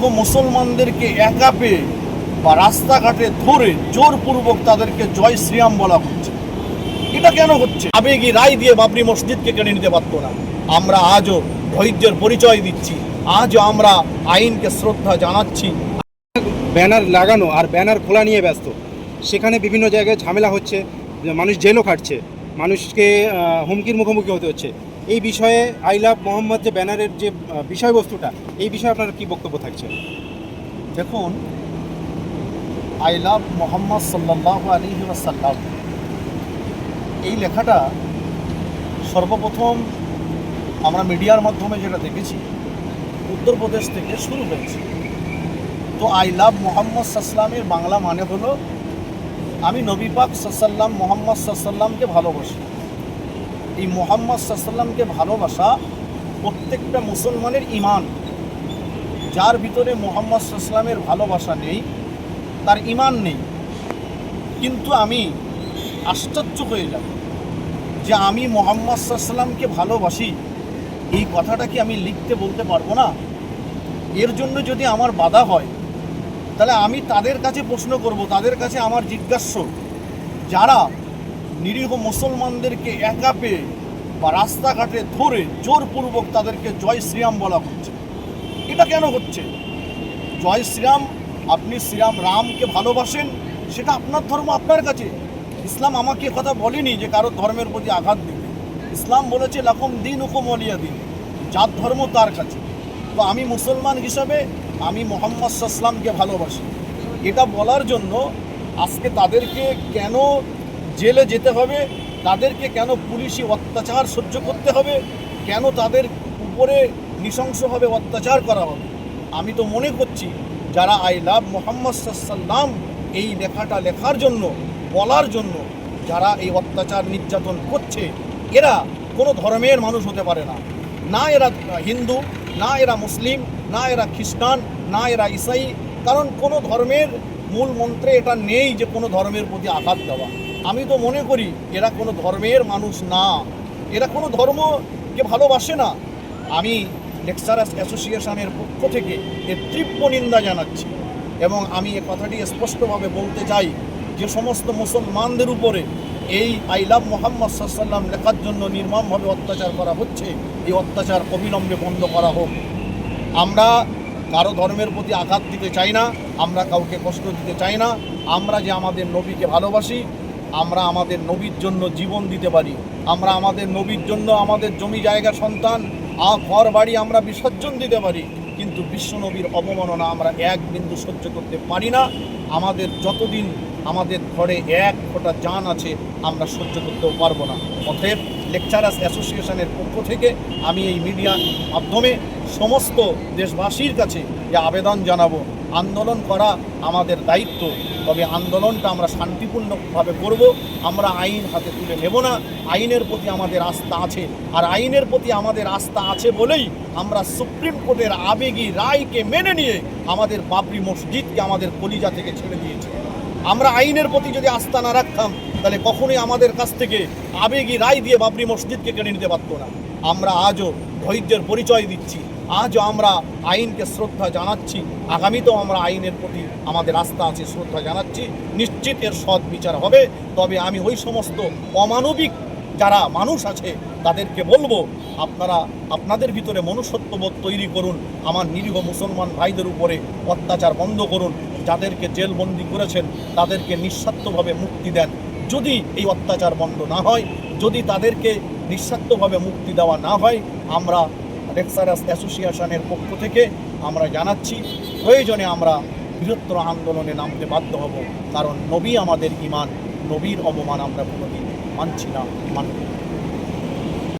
নিরীহ মুসলমানদেরকে একা পেয়ে বা রাস্তাঘাটে ধরে জোরপূর্বক তাদেরকে জয় শ্রীরাম বলা হচ্ছে। এটা কেন হচ্ছে? আবেগী রায় দিয়ে বাবরি মসজিদকে কেড়ে নিতে পারতো না। আমরা আজও ধৈর্যের পরিচয় দিচ্ছি। আজও আমরা আইনকে শ্রদ্ধা জানাচ্ছি। ব্যানার লাগানো আর ব্যানার খোলা নিয়ে ব্যস্ত। সেখানে বিভিন্ন জায়গায় ঝামেলা হচ্ছে, মানুষ জেলও খাটছে। মানুষকে হুমকির মুখোমুখি হতে হচ্ছে। এই বিষয়ে আই লাভ মোহাম্মদ যে ব্যানারের যে বিষয়বস্তুটা, এই বিষয়ে আপনার কি বক্তব্য থাকছে? দেখুন, আই লাভ মোহাম্মদ সাল্লাহ আলী ওয়াসাল্লাম, এই লেখাটা সর্বপ্রথম আমরা মিডিয়ার মাধ্যমে যেটা দেখেছি, উত্তরপ্রদেশ থেকে শুরু হয়েছে। তো আই লাভ মোহাম্মদ সাসলামের বাংলা মানে হলো আমি নবী পাক সাল্লাম মোহাম্মদ সাল্লামকে ভালোবাসি। এই মোহাম্মদ সাল্লামকে ভালোবাসা প্রত্যেকটা মুসলমানের ইমান যার ভিতরে মোহাম্মদ সাল্লামের ভালোবাসা নেই, তার ইমান নেই। কিন্তু আমি আশ্চর্য হয়ে যাব যে আমি মোহাম্মদ সাল্লামকে ভালোবাসি। এই কথাটা কি আমি লিখতে বলতে পারব না। এর জন্য যদি আমার বাধা হয় তাহলে আমি তাদের কাছে প্রশ্ন করব, তাদের কাছে আমার জিজ্ঞাস্য, যারা নিরীহ মুসলমানদেরকে একা পেয়ে বা রাস্তাঘাটে ধরে জোরপূর্বক তাদেরকে জয় শ্রীরাম বলা হচ্ছে। এটা কেন হচ্ছে? জয় শ্রীরাম, আপনি শ্রীরাম রামকে ভালোবাসেন, সেটা আপনার ধর্ম আপনার কাছে। ইসলাম আমাকে কথা বলেনি যে কারও ধর্মের প্রতি আঘাত দিবে। ইসলাম বলেছে, লাকুম দিন হুকুম অলিয়া দিন যার ধর্ম তার কাছে। তো আমি মুসলমান হিসাবে আমি মোহাম্মদ সাল্লামকে ভালোবাসি। এটা বলার জন্য আজকে তাদেরকে কেন জেলে যেতে হবে, তাদেরকে কেন পুলিশি অত্যাচার সহ্য করতে হবে, কেন তাদের উপরে নৃশংসভাবে অত্যাচার করা হবে? আমি তো মনে করছি যারা আই লাভ মোহাম্মদ সাল্লাম এই লেখাটা লেখার জন্য, বলার জন্য যারা এই অত্যাচার নির্যাতন করছে, এরা কোনো ধর্মের মানুষ হতে পারে না। না এরা হিন্দু না এরা মুসলিম, না এরা খ্রিস্টান, না এরা ইসাই। কারণ কোনো ধর্মের মূল মন্ত্রে এটা নেই যে কোনো ধর্মের প্রতি আঘাত দেওয়া। আমি তো মনে করি, এরা কোনো ধর্মের মানুষ না। এরা কোনো ধর্মকে ভালোবাসে না। আমি লেকচারার্স অ্যাসোসিয়েশনের পক্ষ থেকে এর তীব্র নিন্দা জানাচ্ছি এবং আমি এ কথাটি স্পষ্টভাবে বলতে চাই যে সমস্ত মুসলমানদের উপরে এই আই লাভ মোহাম্মদ সাল্লাম লেখার জন্য নির্মমভাবে অত্যাচার করা হচ্ছে, এই অত্যাচার অবিলম্বে বন্ধ করা হোক। আমরা কারও ধর্মের প্রতি আঘাত দিতে চাই না, আমরা কাউকে কষ্ট দিতে চাই না, আমরা যে আমাদের নবীকে ভালোবাসি, আমরা আমাদের নবীর জন্য জীবন দিতে পারি, আমরা আমাদের নবীর জন্য আমাদের জমি জায়গা সন্তান ঘর বাড়ি আমরা বিসর্জন দিতে পারি, কিন্তু বিশ্বনবীর অবমাননা আমরা এক বিন্দু সহ্য করতে পারি না। আমাদের যতদিন আমাদের ঘরে এক ফোঁটা জান আছে, আমরা সহ্য করতেও পারব না। অতএব লেকচারার্স অ্যাসোসিয়েশনের পক্ষ থেকে আমি এই মিডিয়ার মাধ্যমে সমস্ত দেশবাসীর কাছে যে আবেদন জানাব। আন্দোলন করা আমাদের দায়িত্ব, তবে আন্দোলনটা আমরা শান্তিপূর্ণভাবে করব। আমরা আইন হাতে তুলে নেব না। আইনের প্রতি আমাদের আস্থা আছে। আর আইনের প্রতি আমাদের আস্থা আছে বলেই আমরা সুপ্রিম কোর্টের আবেগী রায়কে মেনে নিয়ে আমাদের বাবরি মসজিদকে আমাদের কলিজা থেকে ছেড়ে দিয়েছি। আমরা আইনের প্রতি যদি আস্থা না রাখতাম, তাহলে কখনোই আমাদের কাছ থেকে আবেগী রায় দিয়ে বাবরি মসজিদকে কেড়ে নিতে পারতো না। আমরা আজও ধৈর্যের পরিচয় দিচ্ছি। আজও আমরা আইনকে শ্রদ্ধা জানাচ্ছি। আগামীতেও আমরা আইনের প্রতি আমাদের আস্থা আছে, শ্রদ্ধা জানাচ্ছি। নিশ্চিত এর সৎ বিচার হবে। তবে আমি ওই সমস্ত অমানবিক যারা মানুষ আছে, তাদেরকে বলব, আপনারা আপনাদের ভিতরে মনুষ্যত্ববোধ তৈরি করুন। আমার নিরীহ মুসলমান ভাইদের উপরে অত্যাচার বন্ধ করুন। যাদেরকে জেলবন্দি করেছেন, তাদেরকে নিঃস্বার্থভাবে মুক্তি দেন যদি এই অত্যাচার বন্ধ না হয়, যদি তাদেরকে নিঃস্বার্থভাবে মুক্তি দেওয়া না হয়, আমরা লেকচারার্স অ্যাসোসিয়েশনের পক্ষ থেকে আমরা জানাচ্ছি, প্রয়োজনে আমরা বৃহত্তর আন্দোলনে নামতে বাধ্য হব কারণ নবী আমাদের ইমান নবীর অবমান আমরা কোনোদিন মানছি না, মানব।